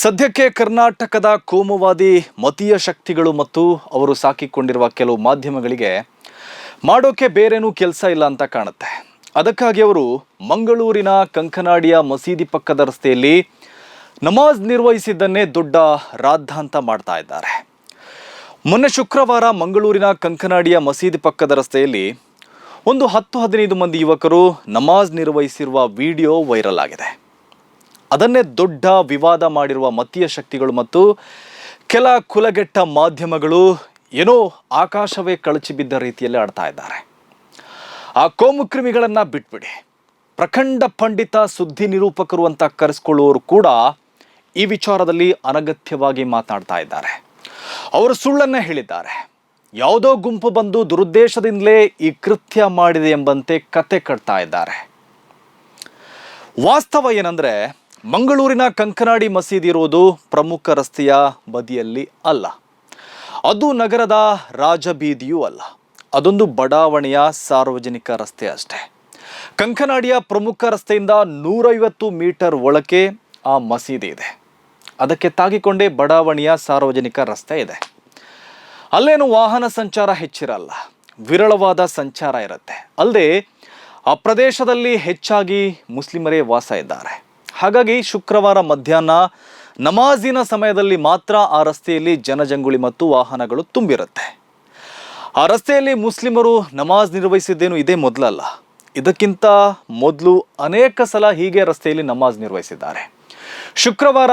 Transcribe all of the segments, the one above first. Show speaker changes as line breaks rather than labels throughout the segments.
ಸದ್ಯಕ್ಕೆ ಕರ್ನಾಟಕದ ಕೋಮುವಾದಿ ಮತೀಯ ಶಕ್ತಿಗಳು ಮತ್ತು ಅವರು ಸಾಕಿಕೊಂಡಿರುವ ಕೆಲವು ಮಾಧ್ಯಮಗಳಿಗೆ ಮಾಡೋಕೆ ಬೇರೇನೂ ಕೆಲಸ ಇಲ್ಲ ಅಂತ ಕಾಣುತ್ತೆ. ಅದಕ್ಕಾಗಿ ಅವರು ಮಂಗಳೂರಿನ ಕಂಕನಾಡಿಯ ಮಸೀದಿ ಪಕ್ಕದ ರಸ್ತೆಯಲ್ಲಿ ನಮಾಜ್ ನಿರ್ವಹಿಸಿದ್ದನ್ನೇ ದೊಡ್ಡ ರಾದ್ಧಾಂತ ಮಾಡ್ತಾ ಇದ್ದಾರೆ. ಮೊನ್ನೆ ಶುಕ್ರವಾರ ಮಂಗಳೂರಿನ ಕಂಕನಾಡಿಯ ಮಸೀದಿ ಪಕ್ಕದ ರಸ್ತೆಯಲ್ಲಿ ಒಂದು ಹತ್ತು ಹದಿನೈದು ಮಂದಿ ಯುವಕರು ನಮಾಜ್ ನಿರ್ವಹಿಸಿರುವ ವಿಡಿಯೋ ವೈರಲ್ ಆಗಿದೆ. ಅದನ್ನೇ ದೊಡ್ಡ ವಿವಾದ ಮಾಡಿರುವ ಮತೀಯ ಶಕ್ತಿಗಳು ಮತ್ತು ಕೆಲ ಕುಲಗೆಟ್ಟ ಮಾಧ್ಯಮಗಳು ಏನೋ ಆಕಾಶವೇ ಕಳಚಿ ಬಿದ್ದ ರೀತಿಯಲ್ಲಿ ಆಡ್ತಾ ಇದ್ದಾರೆ. ಆ ಕೋಮುಕ್ರಿಮಿಗಳನ್ನು ಬಿಟ್ಬಿಡಿ. ಪ್ರಖಂಡ ಪಂಡಿತ, ಸುದ್ದಿ ನಿರೂಪಕರು ಅಂತ ಕರೆಸ್ಕೊಳ್ಳುವವರು ಕೂಡ ಈ ವಿಚಾರದಲ್ಲಿ ಅನಗತ್ಯವಾಗಿ ಮಾತನಾಡ್ತಾ ಇದ್ದಾರೆ. ಅವರು ಸುಳ್ಳನ್ನು ಹೇಳಿದ್ದಾರೆ. ಯಾವುದೋ ಗುಂಪು ಬಂದು ದುರುದ್ದೇಶದಿಂದಲೇ ಈ ಕೃತ್ಯ ಮಾಡಿದೆ ಎಂಬಂತೆ ಕತೆ ಕಟ್ತಾ ಇದ್ದಾರೆ. ವಾಸ್ತವ ಏನಂದ್ರೆ ಮಂಗಳೂರಿನ ಕಂಕನಾಡಿ ಮಸೀದಿ ಇರೋದು ಪ್ರಮುಖ ರಸ್ತೆಯ ಬದಿಯಲ್ಲಿ ಅಲ್ಲ. ಅದು ನಗರದ ರಾಜಬೀದಿಯೂ ಅಲ್ಲ. ಅದೊಂದು ಬಡಾವಣೆಯ ಸಾರ್ವಜನಿಕ ರಸ್ತೆ ಅಷ್ಟೇ. ಕಂಕನಾಡಿಯ ಪ್ರಮುಖ ರಸ್ತೆಯಿಂದ ನೂರೈವತ್ತು ಮೀಟರ್ ಒಳಕ್ಕೆ ಆ ಮಸೀದಿ ಇದೆ. ಅದಕ್ಕೆ ತಾಗಿಕೊಂಡೇ ಬಡಾವಣೆಯ ಸಾರ್ವಜನಿಕ ರಸ್ತೆ ಇದೆ. ಅಲ್ಲೇನು ವಾಹನ ಸಂಚಾರ ಹೆಚ್ಚಿರಲ್ಲ. ವಿರಳವಾದ ಸಂಚಾರ ಇರುತ್ತೆ. ಅಲ್ಲದೆ ಆ ಪ್ರದೇಶದಲ್ಲಿ ಹೆಚ್ಚಾಗಿ ಮುಸ್ಲಿಮರೇ ವಾಸ ಇದ್ದಾರೆ. ಹಾಗಾಗಿ ಶುಕ್ರವಾರ ಮಧ್ಯಾಹ್ನ ನಮಾಜಿನ ಸಮಯದಲ್ಲಿ ಮಾತ್ರ ಆ ರಸ್ತೆಯಲ್ಲಿ ಜನಜಂಗುಳಿ ಮತ್ತು ವಾಹನಗಳು ತುಂಬಿರುತ್ತೆ. ಆ ರಸ್ತೆಯಲ್ಲಿ ಮುಸ್ಲಿಮರು ನಮಾಜ್ ನಿರ್ವಹಿಸಿದ್ದೇನು ಇದೇ ಮೊದಲಲ್ಲ. ಇದಕ್ಕಿಂತ ಮೊದಲು ಅನೇಕ ಸಲ ಹೀಗೆ ರಸ್ತೆಯಲ್ಲಿ ನಮಾಜ್ ನಿರ್ವಹಿಸಿದ್ದಾರೆ. ಶುಕ್ರವಾರ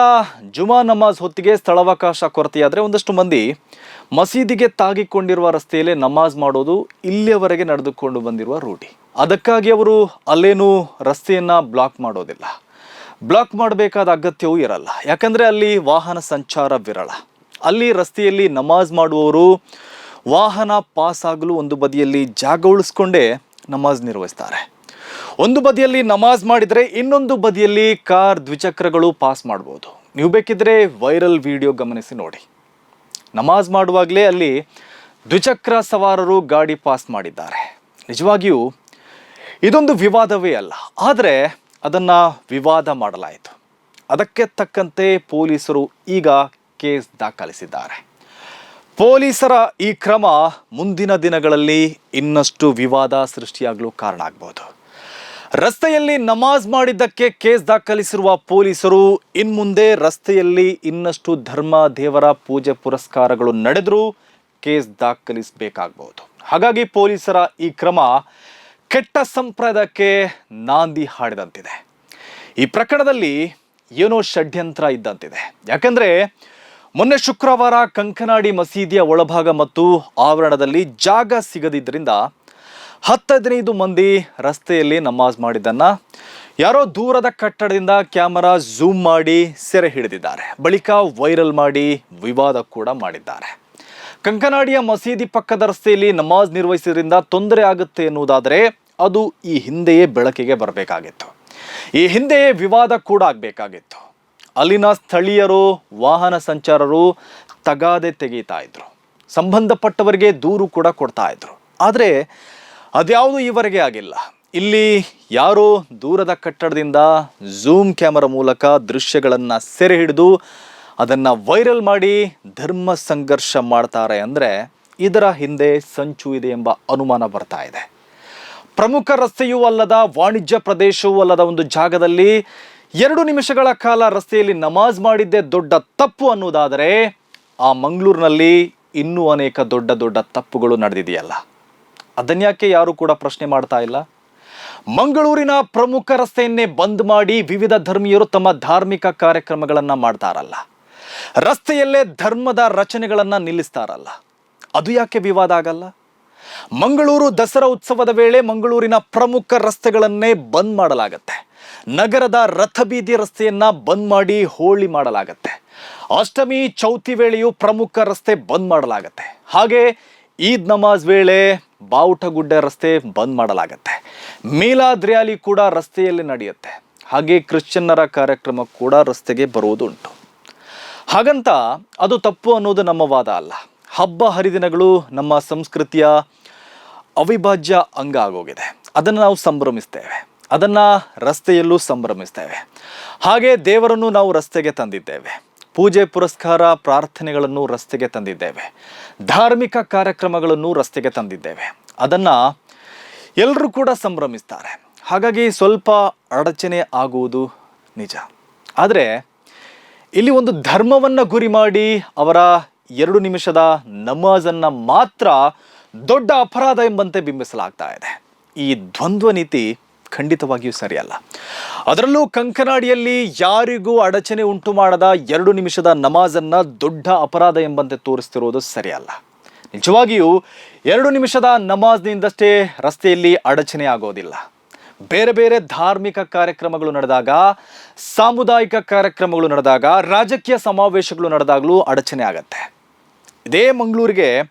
ಜುಮಾ ನಮಾಜ್ ಹೊತ್ತಿಗೆ ಸ್ಥಳಾವಕಾಶ ಕೊರತೆಯಾದರೆ ಒಂದಷ್ಟು ಮಂದಿ ಮಸೀದಿಗೆ ತಾಗಿಕೊಂಡಿರುವ ರಸ್ತೆಯಲ್ಲೇ ನಮಾಜ್ ಮಾಡೋದು ಇಲ್ಲಿಯವರೆಗೆ ನಡೆದುಕೊಂಡು ಬಂದಿರುವ ರೂಢಿ. ಅದಕ್ಕಾಗಿ ಅವರು ಅಲ್ಲೇನೂ ರಸ್ತೆಯನ್ನು ಬ್ಲಾಕ್ ಮಾಡೋದಿಲ್ಲ. ಬ್ಲಾಕ್ ಮಾಡಬೇಕಾದ ಅಗತ್ಯವೂ ಇರಲ್ಲ. ಯಾಕಂದರೆ ಅಲ್ಲಿ ವಾಹನ ಸಂಚಾರ ವಿರಳ. ಅಲ್ಲಿ ರಸ್ತೆಯಲ್ಲಿ ನಮಾಜ್ ಮಾಡುವವರು ವಾಹನ ಪಾಸ್ ಆಗಲು ಒಂದು ಬದಿಯಲ್ಲಿ ಜಾಗ ಉಳಿಸ್ಕೊಂಡೇ ನಮಾಜ್ ನಿರ್ವಹಿಸ್ತಾರೆ. ಒಂದು ಬದಿಯಲ್ಲಿ ನಮಾಜ್ ಮಾಡಿದರೆ ಇನ್ನೊಂದು ಬದಿಯಲ್ಲಿ ಕಾರ್ ದ್ವಿಚಕ್ರಗಳು ಪಾಸ್ ಮಾಡ್ಬೋದು. ನೀವು ಬೇಕಿದ್ರೆ ವೈರಲ್ ವಿಡಿಯೋ ಗಮನಿಸಿ ನೋಡಿ. ನಮಾಜ್ ಮಾಡುವಾಗಲೇ ಅಲ್ಲಿ ದ್ವಿಚಕ್ರ ಸವಾರರು ಗಾಡಿ ಪಾಸ್ ಮಾಡಿದ್ದಾರೆ. ನಿಜವಾಗಿಯೂ ಇದೊಂದು ವಿವಾದವೇ ಅಲ್ಲ. ಆದರೆ ಅದನ್ನು ವಿವಾದ ಮಾಡಲಾಯಿತು. ಅದಕ್ಕೆ ತಕ್ಕಂತೆ ಪೊಲೀಸರು ಈಗ ಕೇಸ್ ದಾಖಲಿಸಿದ್ದಾರೆ. ಪೊಲೀಸರ ಈ ಕ್ರಮ ಮುಂದಿನ ದಿನಗಳಲ್ಲಿ ಇನ್ನಷ್ಟು ವಿವಾದ ಸೃಷ್ಟಿಯಾಗಲು ಕಾರಣ ಆಗ್ಬೋದು. ರಸ್ತೆಯಲ್ಲಿ ನಮಾಜ್ ಮಾಡಿದ್ದಕ್ಕೆ ಕೇಸ್ ದಾಖಲಿಸಿರುವ ಪೊಲೀಸರು ಇನ್ಮುಂದೆ ರಸ್ತೆಯಲ್ಲಿ ಇನ್ನಷ್ಟು ಧರ್ಮ ದೇವರ ಪೂಜೆ ಪುರಸ್ಕಾರಗಳು ನಡೆದರೂ ಕೇಸ್ ದಾಖಲಿಸಬೇಕಾಗಬಹುದು ಹಾಗಾಗಿ ಪೊಲೀಸರ ಈ ಕ್ರಮ ಕೆಟ್ಟ ಸಂಪ್ರದಾಯಕ್ಕೆ ನಾಂದಿ ಹಾಡಿದಂತಿದೆ. ಈ ಪ್ರಕರಣದಲ್ಲಿ ಏನೋ ಷಡ್ಯಂತ್ರ ಇದ್ದಂತಿದೆ. ಯಾಕಂದ್ರೆ ಮೊನ್ನೆ ಶುಕ್ರವಾರ ಕಂಕನಾಡಿ ಮಸೀದಿಯ ಒಳಭಾಗ ಮತ್ತು ಆವರಣದಲ್ಲಿ ಜಾಗ ಸಿಗದಿದ್ದರಿಂದ ಹತ್ತದಿನೈದು ಮಂದಿ ರಸ್ತೆಯಲ್ಲಿ ನಮಾಜ್ ಮಾಡಿದ್ದನ್ನು ಯಾರೋ ದೂರದ ಕಟ್ಟಡದಿಂದ ಕ್ಯಾಮರಾ ಝೂಮ್ ಮಾಡಿ ಸೆರೆ ಹಿಡಿದಿದ್ದಾರೆ. ಬಳಿಕ ವೈರಲ್ ಮಾಡಿ ವಿವಾದ ಕೂಡ ಮಾಡಿದ್ದಾರೆ. ಕಂಕನಾಡಿಯ ಮಸೀದಿ ಪಕ್ಕದ ರಸ್ತೆಯಲ್ಲಿ ನಮಾಜ್ ನಿರ್ವಹಿಸಿದ್ರಿಂದ ತೊಂದರೆ ಆಗುತ್ತೆ ಎನ್ನುವುದಾದರೆ ಅದು ಈ ಹಿಂದೆಯೇ ಬೆಳಕಿಗೆ ಬರಬೇಕಾಗಿತ್ತು. ಈ ಹಿಂದೆಯೇ ವಿವಾದ ಕೂಡ ಆಗಬೇಕಾಗಿತ್ತು. ಅಲ್ಲಿನ ಸ್ಥಳೀಯರು, ವಾಹನ ಸಂಚಾರರು ತಗಾದೆ ತೆಗೀತಾ ಇದ್ರು. ಸಂಬಂಧಪಟ್ಟವರಿಗೆ ದೂರು ಕೂಡ ಕೊಡ್ತಾ ಇದ್ರು. ಆದರೆ ಅದ್ಯಾವುದು ಈವರೆಗೆ ಆಗಿಲ್ಲ. ಇಲ್ಲಿ ಯಾರೋ ದೂರದ ಕಟ್ಟಡದಿಂದ ಝೂಮ್ ಕ್ಯಾಮರಾ ಮೂಲಕ ದೃಶ್ಯಗಳನ್ನು ಸೆರೆ ಹಿಡಿದು ಅದನ್ನು ವೈರಲ್ ಮಾಡಿ ಧರ್ಮ ಸಂಘರ್ಷ ಮಾಡ್ತಾರೆ ಅಂದರೆ ಇದರ ಹಿಂದೆ ಸಂಚು ಇದೆ ಎಂಬ ಅನುಮಾನ ಬರ್ತಾ ಇದೆ. ಪ್ರಮುಖ ರಸ್ತೆಯೂ ಅಲ್ಲದ ವಾಣಿಜ್ಯ ಪ್ರದೇಶವೂ ಅಲ್ಲದ ಒಂದು ಜಾಗದಲ್ಲಿ ಎರಡು ನಿಮಿಷಗಳ ಕಾಲ ರಸ್ತೆಯಲ್ಲಿ ನಮಾಜ್ ಮಾಡಿದ್ದೇ ದೊಡ್ಡ ತಪ್ಪು ಅನ್ನೋದಾದರೆ ಆ ಮಂಗಳೂರಿನಲ್ಲಿ ಇನ್ನೂ ಅನೇಕ ದೊಡ್ಡ ದೊಡ್ಡ ತಪ್ಪುಗಳು ನಡೆದಿದೆಯಲ್ಲ. ಅದನ್ಯಾಕೆ ಯಾರು ಕೂಡ ಪ್ರಶ್ನೆ ಮಾಡ್ತಾ ಇಲ್ಲ? ಮಂಗಳೂರಿನ ಪ್ರಮುಖ ರಸ್ತೆಯನ್ನೇ ಬಂದ್ ಮಾಡಿ ವಿವಿಧ ಧರ್ಮೀಯರು ತಮ್ಮ ಧಾರ್ಮಿಕ ಕಾರ್ಯಕ್ರಮಗಳನ್ನು ಮಾಡ್ತಾರಲ್ಲ. ರಸ್ತೆಯಲ್ಲೇ ಧರ್ಮದ ರಚನೆಗಳನ್ನು ನಿಲ್ಲಿಸ್ತಾರಲ್ಲ. ಅದು ಯಾಕೆ ವಿವಾದ ಆಗಲ್ಲ? ಮಂಗಳೂರು ದಸರಾ ಉತ್ಸವದ ವೇಳೆ ಮಂಗಳೂರಿನ ಪ್ರಮುಖ ರಸ್ತೆಗಳನ್ನೇ ಬಂದ್ ಮಾಡಲಾಗತ್ತೆ. ನಗರದ ರಥಬೀದಿ ರಸ್ತೆಯನ್ನ ಬಂದ್ ಮಾಡಿ ಹೋಳಿ ಮಾಡಲಾಗತ್ತೆ. ಅಷ್ಟಮಿ, ಚೌತಿ ವೇಳೆಯೂ ಪ್ರಮುಖ ರಸ್ತೆ ಬಂದ್ ಮಾಡಲಾಗತ್ತೆ. ಹಾಗೆ ಈದ್ ನಮಾಜ್ ವೇಳೆ ಬಾವುಟಗುಡ್ಡೆ ರಸ್ತೆ ಬಂದ್ ಮಾಡಲಾಗತ್ತೆ. ಮೀಲಾದ್ ರ್ಯಾಲಿ ಕೂಡ ರಸ್ತೆಯಲ್ಲಿ ನಡೆಯುತ್ತೆ. ಹಾಗೆ ಕ್ರಿಶ್ಚಿಯನ್ನರ ಕಾರ್ಯಕ್ರಮ ಕೂಡ ರಸ್ತೆಗೆ ಬರುವುದುಂಟು. ಹಾಗಂತ ಅದು ತಪ್ಪು ಅನ್ನೋದು ನಮ್ಮ ವಾದ ಅಲ್ಲ. ಹಬ್ಬ ಹರಿದಿನಗಳು ನಮ್ಮ ಸಂಸ್ಕೃತಿಯ ಅವಿಭಾಜ್ಯ ಅಂಗ ಆಗೋಗಿದೆ. ಅದನ್ನು ನಾವು ಸಂಭ್ರಮಿಸ್ತೇವೆ. ಅದನ್ನು ರಸ್ತೆಯಲ್ಲೂ ಸಂಭ್ರಮಿಸ್ತೇವೆ. ಹಾಗೆ ದೇವರನ್ನು ನಾವು ರಸ್ತೆಗೆ ತಂದಿದ್ದೇವೆ. ಪೂಜೆ ಪುರಸ್ಕಾರ ಪ್ರಾರ್ಥನೆಗಳನ್ನು ರಸ್ತೆಗೆ ತಂದಿದ್ದೇವೆ. ಧಾರ್ಮಿಕ ಕಾರ್ಯಕ್ರಮಗಳನ್ನು ರಸ್ತೆಗೆ ತಂದಿದ್ದೇವೆ. ಅದನ್ನು ಎಲ್ಲರೂ ಕೂಡ ಸಂಭ್ರಮಿಸ್ತಾರೆ. ಹಾಗಾಗಿ ಸ್ವಲ್ಪ ಅಡಚಣೆ ಆಗುವುದು ನಿಜ. ಆದರೆ ಇಲ್ಲಿ ಒಂದು ಧರ್ಮವನ್ನು ಗುರಿ ಮಾಡಿ ಅವರ ಎರಡು ನಿಮಿಷದ ನಮಾಜನ್ನು ಮಾತ್ರ ದೊಡ್ಡ ಅಪರಾಧ ಎಂಬಂತೆ ಬಿಂಬಿಸಲಾಗ್ತಾ ಇದೆ. ಈ ದ್ವಂದ್ವ ನೀತಿ ಖಂಡಿತವಾಗಿಯೂ ಸರಿಯಲ್ಲ. ಅದರಲ್ಲೂ ಕಂಕನಾಡಿಯಲ್ಲಿ ಯಾರಿಗೂ ಅಡಚಣೆ ಉಂಟು ಮಾಡದ ಎರಡು ನಿಮಿಷದ ನಮಾಜನ್ನು ದೊಡ್ಡ ಅಪರಾಧ ಎಂಬಂತೆ ತೋರಿಸ್ತಿರೋದು ಸರಿಯಲ್ಲ. ನಿಜವಾಗಿಯೂ ಎರಡು ನಿಮಿಷದ ನಮಾಜ್ನಿಂದಷ್ಟೇ ರಸ್ತೆಯಲ್ಲಿ ಅಡಚಣೆ ಆಗೋದಿಲ್ಲ. ಬೇರೆ ಬೇರೆ ಧಾರ್ಮಿಕ ಕಾರ್ಯಕ್ರಮಗಳು ನಡೆದಾಗ, ಸಾಮುದಾಯಿಕ ಕಾರ್ಯಕ್ರಮಗಳು ನಡೆದಾಗ, ರಾಜಕೀಯ ಸಮಾವೇಶಗಳು ನಡೆದಾಗಲೂ ಅಡಚಣೆ ಆಗತ್ತೆ. ಇದೇ ಮಂಗಳೂರಿಗೆ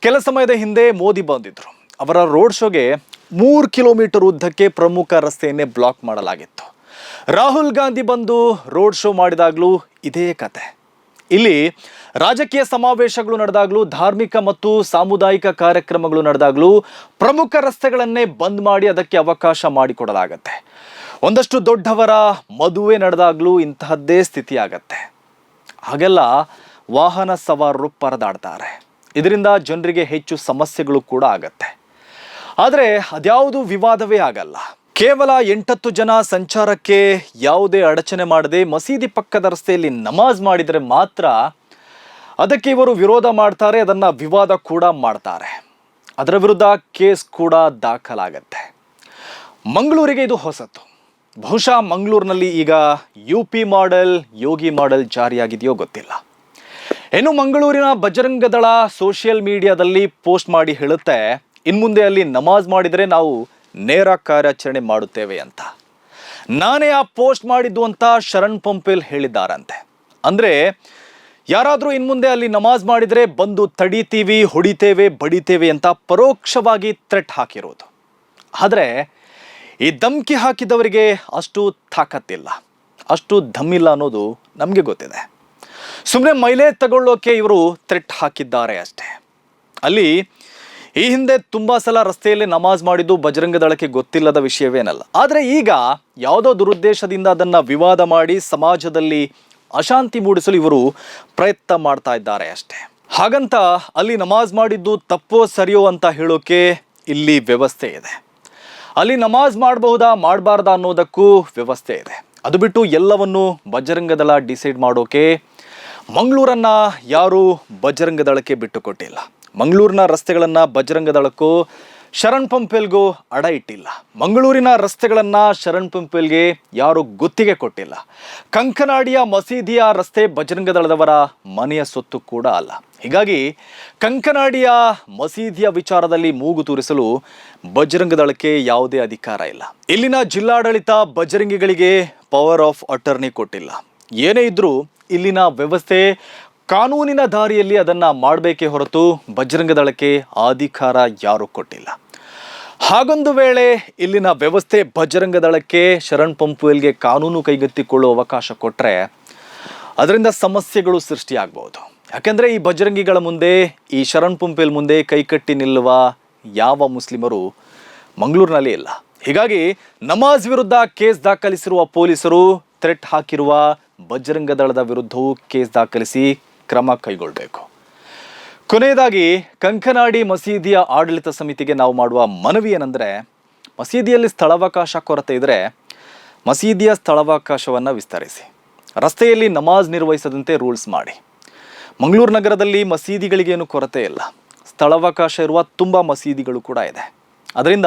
ಕೆಲ ಸಮಯದ ಹಿಂದೆ ಮೋದಿ ಬಂದಿದ್ರು. ಅವರ ರೋಡ್ ಶೋಗೆ ಮೂರು ಕಿಲೋಮೀಟರ್ ಉದ್ದಕ್ಕೆ ಪ್ರಮುಖ ರಸ್ತೆಯನ್ನೇ ಬ್ಲಾಕ್ ಮಾಡಲಾಗಿತ್ತು. ರಾಹುಲ್ ಗಾಂಧಿ ಬಂದು ರೋಡ್ ಶೋ ಮಾಡಿದಾಗಲೂ ಇದೇ ಕತೆ. ಇಲ್ಲಿ ರಾಜಕೀಯ ಸಮಾವೇಶಗಳು ನಡೆದಾಗಲೂ, ಧಾರ್ಮಿಕ ಮತ್ತು ಸಾಮುದಾಯಿಕ ಕಾರ್ಯಕ್ರಮಗಳು ನಡೆದಾಗಲೂ ಪ್ರಮುಖ ರಸ್ತೆಗಳನ್ನೇ ಬಂದ್ ಮಾಡಿ ಅದಕ್ಕೆ ಅವಕಾಶ ಮಾಡಿಕೊಡಲಾಗತ್ತೆ. ಒಂದಷ್ಟು ದೊಡ್ಡವರ ಮದುವೆ ನಡೆದಾಗಲೂ ಇಂತಹದ್ದೇ ಸ್ಥಿತಿ ಆಗತ್ತೆ ಹಾಗೆಲ್ಲ ವಾಹನ ಸವಾರರು ಪರದಾಡ್ತಾರೆ. ಇದರಿಂದ ಜನರಿಗೆ ಹೆಚ್ಚು ಸಮಸ್ಯೆಗಳು ಕೂಡ ಆಗತ್ತೆ. ಆದರೆ ಅದ್ಯಾವುದು ವಿವಾದವೇ ಆಗಲ್ಲ. ಕೇವಲ ಎಂಟತ್ತು ಜನ ಸಂಚಾರಕ್ಕೆ ಯಾವುದೇ ಅಡಚಣೆ ಮಾಡದೆ ಮಸೀದಿ ಪಕ್ಕದ ರಸ್ತೆಯಲ್ಲಿ ನಮಾಜ್ ಮಾಡಿದರೆ ಮಾತ್ರ ಅದಕ್ಕೆ ಇವರು ವಿರೋಧ ಮಾಡ್ತಾರೆ, ಅದನ್ನ ವಿವಾದ ಕೂಡ ಮಾಡ್ತಾರೆ. ಅದರ ವಿರುದ್ಧ ಕೇಸ್ ಕೂಡ ದಾಖಲಾಗತ್ತೆ. ಮಂಗಳೂರಿಗೆ ಇದು ಹೊಸತು. ಬಹುಶಃ ಮಂಗಳೂರಿನಲ್ಲಿ ಈಗ U P model Yogi model ಜಾರಿಯಾಗಿದೆಯೋ ಗೊತ್ತಿಲ್ಲ. ಇನ್ನು ಮಂಗಳೂರಿನ ಬಜರಂಗದಳ ಸೋಷಿಯಲ್ ಮೀಡಿಯಾದಲ್ಲಿ ಪೋಸ್ಟ್ ಮಾಡಿ ಹೇಳುತ್ತೆ, ಇನ್ಮುಂದೆ ಅಲ್ಲಿ ನಮಾಜ್ ಮಾಡಿದರೆ ನಾವು ನೇರ ಕಾರ್ಯಾಚರಣೆ ಮಾಡುತ್ತೇವೆ ಅಂತ. ನಾನೇ ಆ ಪೋಸ್ಟ್ ಮಾಡಿದ್ದು ಅಂತ ಶರಣ್ ಪಂಪೇಲ್ ಹೇಳಿದ್ದಾರಂತೆ. ಅಂದರೆ, ಯಾರಾದರೂ ಇನ್ಮುಂದೆ ಅಲ್ಲಿ ನಮಾಜ್ ಮಾಡಿದರೆ ಬಂದು ತಡಿತೀವಿ, ಹೊಡಿತೇವೆ, ಬಡಿತೇವೆ ಅಂತ ಪರೋಕ್ಷವಾಗಿ ಥ್ರೆಟ್ ಹಾಕಿರೋದು. ಆದರೆ, ಈ ಧಮ್ಕಿ ಹಾಕಿದವರಿಗೆ ಅಷ್ಟು ತಾಕತ್ತಿಲ್ಲ. ಅಷ್ಟು ಧಮ್ಮಿಲ್ಲ ಅನ್ನೋದು ನಮಗೆ ಗೊತ್ತಿದೆ. ಸುಮ್ಮನೆ ಮೈಲೇ ತಗೊಳ್ಳೋಕೆ ಇವರು ಥ್ರೆಟ್ ಹಾಕಿದ್ದಾರೆ ಅಷ್ಟೇ. ಅಲ್ಲಿ ಈ ಹಿಂದೆ ತುಂಬ ಸಲ ರಸ್ತೆಯಲ್ಲಿ ನಮಾಜ್ ಮಾಡಿದ್ದು ಬಜರಂಗ ದಳಕ್ಕೆ ಗೊತ್ತಿಲ್ಲದ ವಿಷಯವೇನಲ್ಲ. ಆದರೆ ಈಗ ಯಾವುದೋ ದುರುದ್ದೇಶದಿಂದ ಅದನ್ನು ವಿವಾದ ಮಾಡಿ ಸಮಾಜದಲ್ಲಿ ಅಶಾಂತಿ ಮೂಡಿಸಲು ಇವರು ಪ್ರಯತ್ನ ಮಾಡ್ತಾ ಇದ್ದಾರೆ ಅಷ್ಟೇ. ಹಾಗಂತ ಅಲ್ಲಿ ನಮಾಜ್ ಮಾಡಿದ್ದು ತಪ್ಪೋ ಸರಿಯೋ ಅಂತ ಹೇಳೋಕೆ ಇಲ್ಲಿ ವ್ಯವಸ್ಥೆ ಇದೆ. ಅಲ್ಲಿ ನಮಾಜ್ ಮಾಡಬಹುದಾ ಮಾಡಬಾರ್ದಾ ಅನ್ನೋದಕ್ಕೂ ವ್ಯವಸ್ಥೆ ಇದೆ. ಅದು ಬಿಟ್ಟು ಎಲ್ಲವನ್ನು ಬಜರಂಗ ದಳ ಡಿಸೈಡ್ ಮಾಡೋಕೆ ಮಂಗಳೂರನ್ನ ಯಾರು ಬಜರಂಗ ದಳಕ್ಕೆ ಬಿಟ್ಟು ಕೊಟ್ಟಿಲ್ಲ ಮಂಗಳೂರಿನ ರಸ್ತೆಗಳನ್ನು ಬಜರಂಗ ದಳಕ್ಕೂ ಶರಣ್ ಪಂಪೆಲ್ಗೂ ಅಡ ಇಟ್ಟಿಲ್ಲ. ಮಂಗಳೂರಿನ ರಸ್ತೆಗಳನ್ನು ಶರಣ್ ಪಂಪೆಲ್ಗೆ ಯಾರು ಗುತ್ತಿಗೆ ಕೊಟ್ಟಿಲ್ಲ. ಕಂಕನಾಡಿಯ ಮಸೀದಿಯ ರಸ್ತೆ ಬಜರಂಗ ದಳದವರ ಮನೆಯ ಸೊತ್ತು ಕೂಡ ಅಲ್ಲ. ಹೀಗಾಗಿ ಕಂಕನಾಡಿಯ ಮಸೀದಿಯ ವಿಚಾರದಲ್ಲಿ ಮೂಗು ತೂರಿಸಲು ಬಜರಂಗ ದಳಕ್ಕೆ ಯಾವುದೇ ಅಧಿಕಾರ ಇಲ್ಲ. ಇಲ್ಲಿನ ಜಿಲ್ಲಾಡಳಿತ ಬಜರಂಗಿಗಳಿಗೆ ಪವರ್ ಆಫ್ ಅಟರ್ನಿ ಕೊಟ್ಟಿಲ್ಲ. ಏನೇ ಇದ್ರೂ ಇಲ್ಲಿನ ವ್ಯವಸ್ಥೆ ಕಾನೂನಿನ ದಾರಿಯಲ್ಲಿ ಅದನ್ನ ಮಾಡಬೇಕೇ ಹೊರತು ಬಜರಂಗ ದಳಕ್ಕೆ ಅಧಿಕಾರ ಯಾರೂ ಕೊಟ್ಟಿಲ್ಲ. ಹಾಗೊಂದು ವೇಳೆ ಇಲ್ಲಿನ ವ್ಯವಸ್ಥೆ ಬಜರಂಗ ದಳಕ್ಕೆ ಶರಣ್ ಪಂಪುವೆಲ್ಗೆ ಕಾನೂನು ಕೈಗೆತ್ತಿಕೊಳ್ಳುವ ಅವಕಾಶ ಕೊಟ್ಟರೆ ಅದರಿಂದ ಸಮಸ್ಯೆಗಳು ಸೃಷ್ಟಿಯಾಗಬಹುದು. ಯಾಕೆಂದರೆ ಈ ಬಜರಂಗಿಗಳ ಮುಂದೆ, ಈ ಶರಣ್ ಪಂಪೇಲ್ ಮುಂದೆ ಕೈಕಟ್ಟಿ ನಿಲ್ಲುವ ಯಾವ ಮುಸ್ಲಿಮರು ಮಂಗಳೂರಿನಲ್ಲಿ ಇಲ್ಲ. ಹೀಗಾಗಿ ನಮಾಜ್ ವಿರುದ್ಧ ಕೇಸ್ ದಾಖಲಿಸಿರುವ ಪೊಲೀಸರು ಥ್ರೆಟ್ ಹಾಕಿರುವ ಬಜರಂಗ ದಳದ ವಿರುದ್ಧವೂ ಕೇಸ್ ದಾಖಲಿಸಿ ಕ್ರಮ ಕೈಗೊಳ್ಳಬೇಕು. ಕೊನೆಯದಾಗಿ, ಕಂಕನಾಡಿ ಮಸೀದಿಯ ಆಡಳಿತ ಸಮಿತಿಗೆ ನಾವು ಮಾಡುವ ಮನವಿ ಏನಂದರೆ, ಮಸೀದಿಯಲ್ಲಿ ಸ್ಥಳಾವಕಾಶ ಕೊರತೆ ಇದ್ದರೆ ಮಸೀದಿಯ ಸ್ಥಳಾವಕಾಶವನ್ನು ವಿಸ್ತರಿಸಿ. ರಸ್ತೆಯಲ್ಲಿ ನಮಾಜ್ ನಿರ್ವಹಿಸದಂತೆ ರೂಲ್ಸ್ ಮಾಡಿ. ಮಂಗಳೂರು ನಗರದಲ್ಲಿ ಮಸೀದಿಗಳಿಗೇನು ಕೊರತೆ ಇಲ್ಲ. ಸ್ಥಳಾವಕಾಶ ಇರುವ ತುಂಬ ಮಸೀದಿಗಳು ಕೂಡ ಇದೆ. ಅದರಿಂದ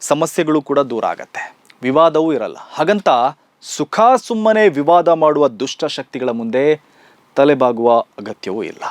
ಸಮಸ್ಯೆಗಳು ಕೂಡ ದೂರ ಆಗತ್ತೆ. ವಿವಾದವೂ ಇರಲ್ಲ. ಹಾಗಂತ ಸುಖ ಸುಮ್ಮನೆ ವಿವಾದ ಮಾಡುವ ದುಷ್ಟ ಶಕ್ತಿಗಳ ಮುಂದೆ ತಲೆಬಾಗುವ ಅಗತ್ಯವೂ ಇಲ್ಲ.